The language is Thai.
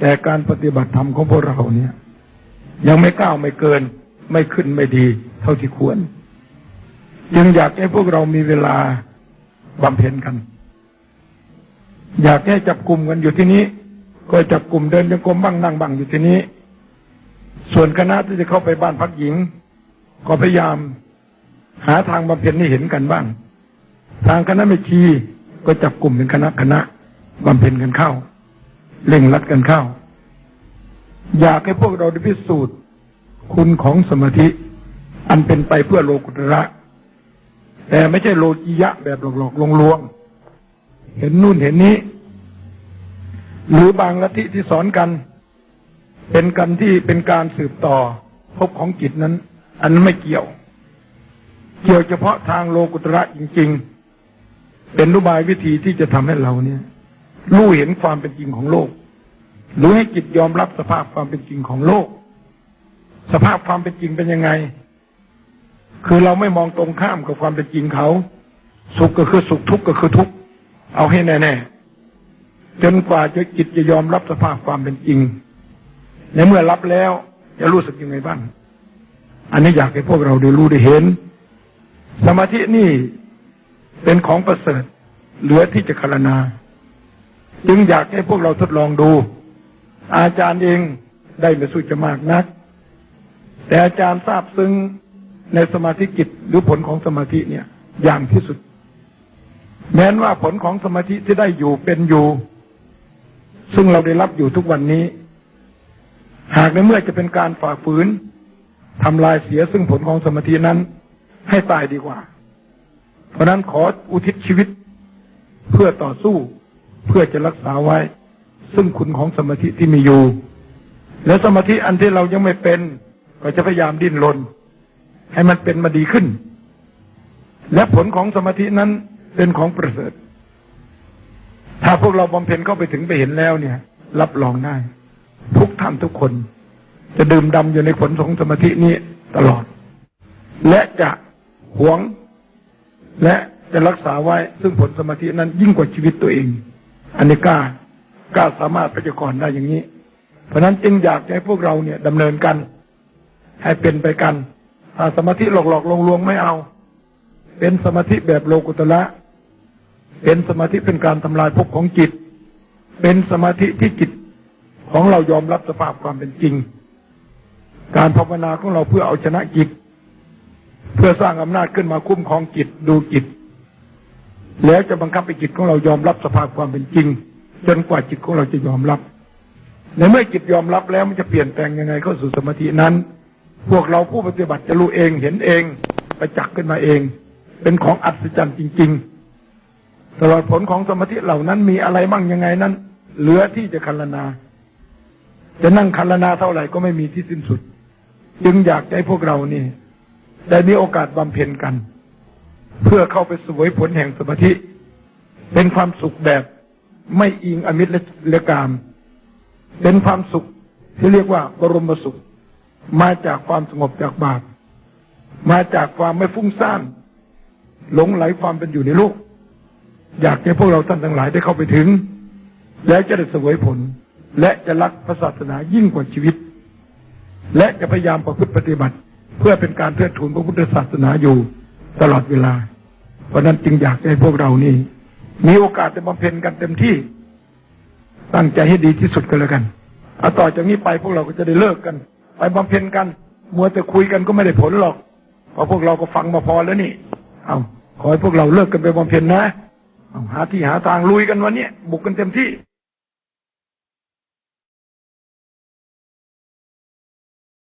แต่การปฏิบัติธรรมของพวกเราเนี่ย ยังไม่ก้าวไม่เกิน ไม่ขึ้นไม่ดี เท่าที่ควรจึงอยากให้พวกเรามีเวลาบำเพ็ญกัน อยากให้จับกลุ่มกันอยู่ที่นี้ ก็จับกลุ่มเดินจงกรมบ้างนั่งบ้างอยู่ที่นี้ ส่วนคณะที่จะเข้าไปบ้านพักหญิง ก็พยายามหาทางบำเพ็ญให้เห็นกันบ้าง ทางคณะไม่ชีก็จับกลุ่มเป็นคณะคณะบำเพ็ญกันเข้า เร่งรัดกันเข้า อยากให้พวกเราได้พิสูจน์ คุณของสมาธิ อันเป็นไปเพื่อโลกุตระแต่ไม่ใช่โลกิยะแบบหลอกๆลวงๆเห็นนู่นเห็นนี้ หรือบางลัทธิที่สอนกัน เป็นกันที่เป็นการสืบต่อภพของจิตนั้น อันนั้นไม่เกี่ยว เกี่ยวเฉพาะทางโลกุตระจริง ๆ เป็นรุบายวิธีที่จะทำให้เราเนี่ย รู้เห็นความเป็นจริงของโลก รู้ให้จิตยอมรับสภาพความเป็นจริงของโลก สภาพความเป็นจริงเป็นยังไง คือเราไม่มองตรงข้ามกับความเป็นจริงเขา สุขก็คือสุขทุกข์ก็คือทุกข์เอาให้แน่ๆจนกว่าจะจิตจะยอมรับสภาพความเป็นจริงในเมื่อรับแล้วจะรู้สึกยังไงบ้าง อันนี้อยากให้พวกเราได้รู้ได้เห็น สมาธินี่เป็นของประเสริฐ เหลือที่จะคารนา จึงอยากให้พวกเราทดลองดู อาจารย์เองได้ไม่สู้จะมากนัก แต่อาจารย์ทราบซึ้งในสมาธิจิตหรือผลของสมาธิเนี่ย อย่างที่สุด แม้นว่าผลของสมาธิที่ได้อยู่เป็นอยู่ ซึ่งเราได้รับอยู่ทุกวันนี้ หากในเมื่อจะเป็นการฝ่าฝืนทำลายเสียซึ่งผลของสมาธินั้น ให้ตายดีกว่า เพราะนั้นขออุทิศชีวิตเพื่อต่อสู้ เพื่อจะรักษาไว้ ซึ่งคุณของสมาธิที่มีอยู่ และสมาธิอันที่เรายังไม่เป็น ก็จะพยายามดิ้นรนให้มันเป็นมาดีขึ้น และผลของสมาธินั้นเป็นของประเสริฐ ถ้าพวกเราบำเพ็ญเข้าไปถึงไปเห็นแล้วเนี่ย รับรองได้ ทุกท่านทุกคน จะดื่มดำอยู่ในผลของสมาธินี้ตลอด และจะหวง และจะรักษาไว้ซึ่งผลสมาธินั้นยิ่งกว่าชีวิตตัวเอง อันนี้กล้ากล้าสามารถพยากรณ์ได้อย่างนี้ เพราะนั้นจึงอยากให้พวกเราเนี่ยดำเนินกัน ให้เป็นไปกันถ้าสมาธิหลอกหลอกลวงลวงไม่เอา เป็นสมาธิแบบโลกุตละ เป็นสมาธิเป็นการทำลายภพของจิต เป็นสมาธิที่จิตของเรายอมรับสภาพความเป็นจริง การภาวนาของเราเพื่อเอาชนะจิต เพื่อสร้างอำนาจขึ้นมาคุ้มครองจิตดูจิต แล้วจะบังคับให้จิตของเรายอมรับสภาพความเป็นจริง จนกว่าจิตของเราจะยอมรับในเมื่อจิตยอมรับแล้วมันจะเปลี่ยนแปลงยังไงเข้าสู่สมาธินั้น พวกเราผู้ปฏิบัติจะรู้เองเห็นเองไปจักษ์ขึ้นมาเอง เป็นของอัศจรรย์จริง ๆ ตลอดผลของสมาธิเหล่านั้นมีอะไรบ้างยังไงนั้น เหลือที่จะคันนา จะนั่งคันนาเท่าไหร่ก็ไม่มีที่สิ้นสุด จึงอยากให้พวกเรานี่ได้มีโอกาสบำเพ็ญกัน เพื่อเข้าไปสวยผลแห่งสมาธิ เป็นความสุขแบบไม่อิงอมิตรและกาม เป็นความสุขที่เรียกว่าบรมสุข มาจากความสงบจากบาปมาจากความไม่ฟุ้งซ่านหลงไหลความเป็นอยู่ในโลก อยากให้พวกเราท่านทั้งหลายได้เข้าไปถึง แล้วจะได้สวยผล และจะรักพระศาสนายิ่งกว่าชีวิต และจะพยายามประพฤติปฏิบัติ เพื่อเป็นการเทิดทูนพระพุทธศาสนาอยู่ ตลอดเวลา เพราะนั้นจึงอยากให้พวกเรานี่ มีโอกาสจะบำเพ็ญกันเต็มที่ ตั้งใจให้ดีที่สุดกันแล้วกันเอาต่อจากนี้ไปพวกเราก็จะได้เลิกกัน ไปบำเพ็ญกัน มัวแต่คุยกันก็ไม่ได้ผลหรอก เพราะพวกเราก็ฟังมาพอแล้วนี่ เอาขอให้พวกเราเลิกกันไปบำเพ็ญนะเอาหาที่หาทางลุยกันวันนี้บุกกันเต็มที่